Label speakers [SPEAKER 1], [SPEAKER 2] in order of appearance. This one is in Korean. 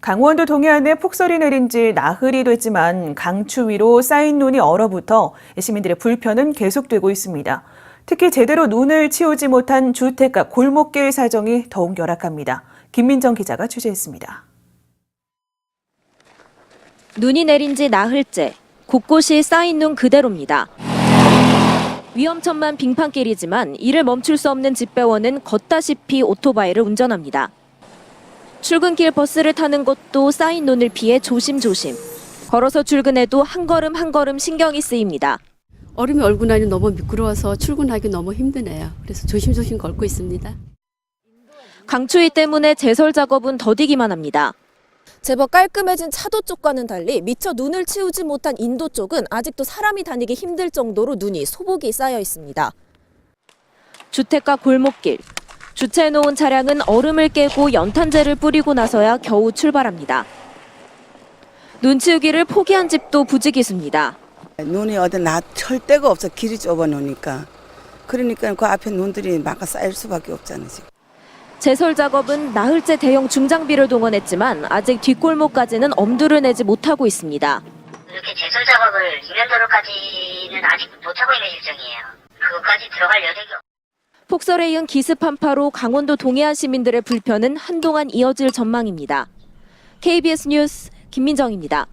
[SPEAKER 1] 강원도 동해안에 폭설이 내린 지 나흘이 됐지만 강추위로 쌓인 눈이 얼어붙어 시민들의 불편은 계속되고 있습니다. 특히 제대로 눈을 치우지 못한 주택가 골목길 사정이 더욱 열악합니다. 김민정 기자가 취재했습니다.
[SPEAKER 2] 눈이 내린 지 나흘째 곳곳이 쌓인 눈 그대로입니다. 위험천만 빙판길이지만 이를 멈출 수 없는 집배원은 걷다시피 오토바이를 운전합니다. 출근길 버스를 타는 것도 쌓인 눈을 피해 조심조심. 걸어서 출근해도 한 걸음 한 걸음 신경이 쓰입니다.
[SPEAKER 3] 얼음이 얼고 나니 너무 미끄러워서 출근하기 너무 힘드네요. 그래서 조심조심 걷고 있습니다.
[SPEAKER 2] 강추위 때문에 제설 작업은 더디기만 합니다.
[SPEAKER 4] 제법 깔끔해진 차도 쪽과는 달리 미처 눈을 치우지 못한 인도 쪽은 아직도 사람이 다니기 힘들 정도로 눈이 소복이 쌓여 있습니다.
[SPEAKER 2] 주택가 골목길. 주차해놓은 차량은 얼음을 깨고 연탄재를 뿌리고 나서야 겨우 출발합니다. 눈 치우기를 포기한 집도 부지기수입니다.
[SPEAKER 5] 눈이 어디 나철 데가 없어 길이 좁아 놓으니까 그러니까 그 앞에 눈들이 막아 쌓일 수밖에 없잖아 지금.
[SPEAKER 2] 제설 작업은 나흘째 대형 중장비를 동원했지만 아직 뒷골목까지는 엄두를 내지 못하고 있습니다.
[SPEAKER 6] 이렇게 제설 작업을 이면도로까지는 아직 못하고 있는 일정이에요. 그것까지 들어갈 여력이 없
[SPEAKER 2] 폭설에 이은 기습 한파로 강원도 동해안 시민들의 불편은 한동안 이어질 전망입니다. KBS 뉴스 김민정입니다.